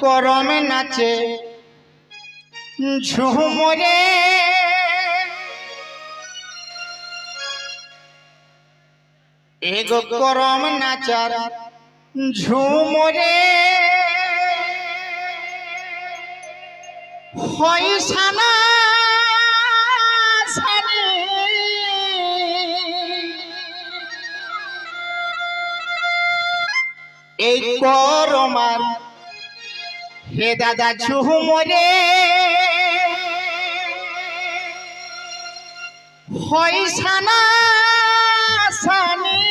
করমে নাচে ঝুমরে এগো করম নাচার ঝুমরে হয় সানি এই করমার হে দাদা ঝুমরে হয় সানা সানি।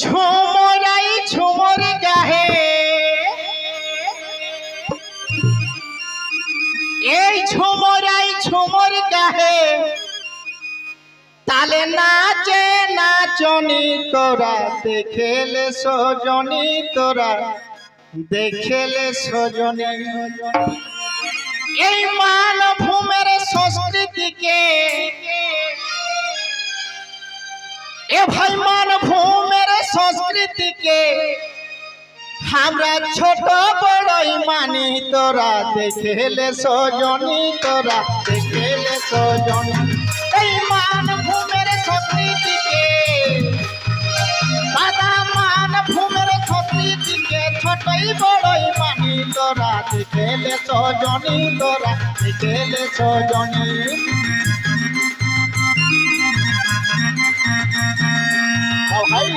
ঝুমরাই ঝুমর গাহে। এই ঝুমরাই ঝুমর গাহে। তালে নাচে নাচনি তোরা, দেখেলে সজনি তোরা, দেখেলে সজনি। এই মানভূমের সংস্কৃতিকে এ ভাই মানভূমের সংস্কৃতিকে আমরা ছোট বড়ই মানি তোরা, দেখেলে সজনি তোরা, দেখেলে সজনি। ছোটই বড়ই মানি তোরা দেখেলে সজনি তোরা দেখেলে সজনি ও ভাই।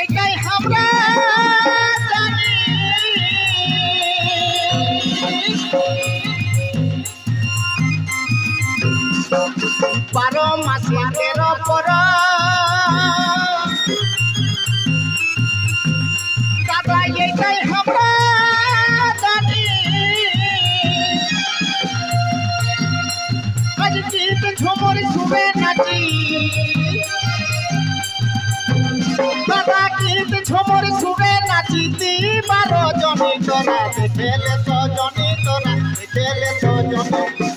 এটাই আমরা জানি। বারো মাসে তেরো পর দাদা, এটাই আমরা জানি। আজ গীত ঝুমুর শুবে নাচি। নাচি বারো জনি তোরা দেখেলে সজনি তোরা খেলে তো এই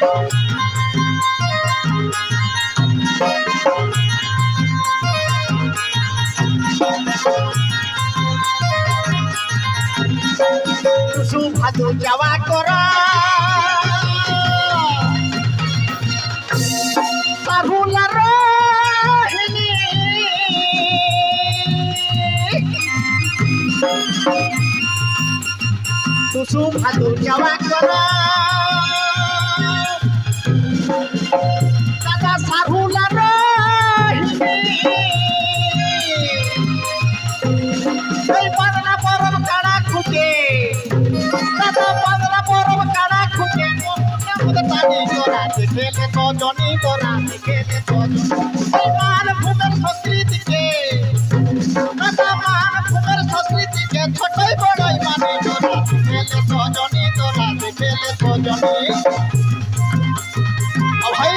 টুসু ভাদু যাওয়া যাওয়া করা। দেখেলে তো জনি করা দেখেলে তো এই মানভূমের সংস্কৃতিকে দাদা মানভূমের সংস্কৃতিকে ছোটই বড়ই মানি করা দেখেলে তো জনি করা দেখেলে তো জনি ও ভাই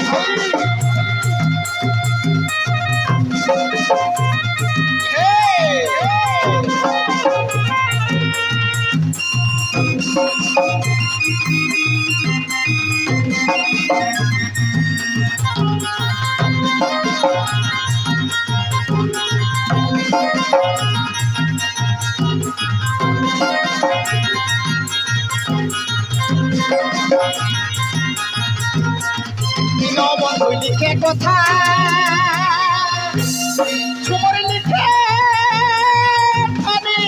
ভাই। দিন বন্ধু লিখে কথা ঝুমর লিখে আমি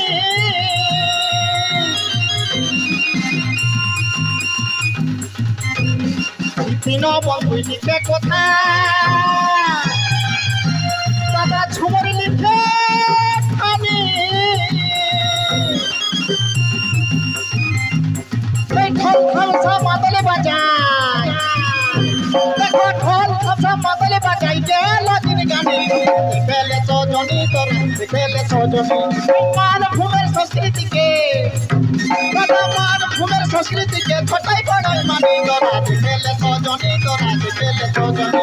দিন বন্ধু লিখে কথা দাদা ঝুমর লিখে মাদলে বাজায়। দেখো ঢোল বাজাই গেল দিন গানে? দেখেলে সজনী তোরা? দেখেলে সজনী মান ভূমের সংস্কৃতিকে সংস্কৃতিকে ছটাই বড়াই মানি। তোরা দেখেলে সজনী তোরা দেখেলে সজনী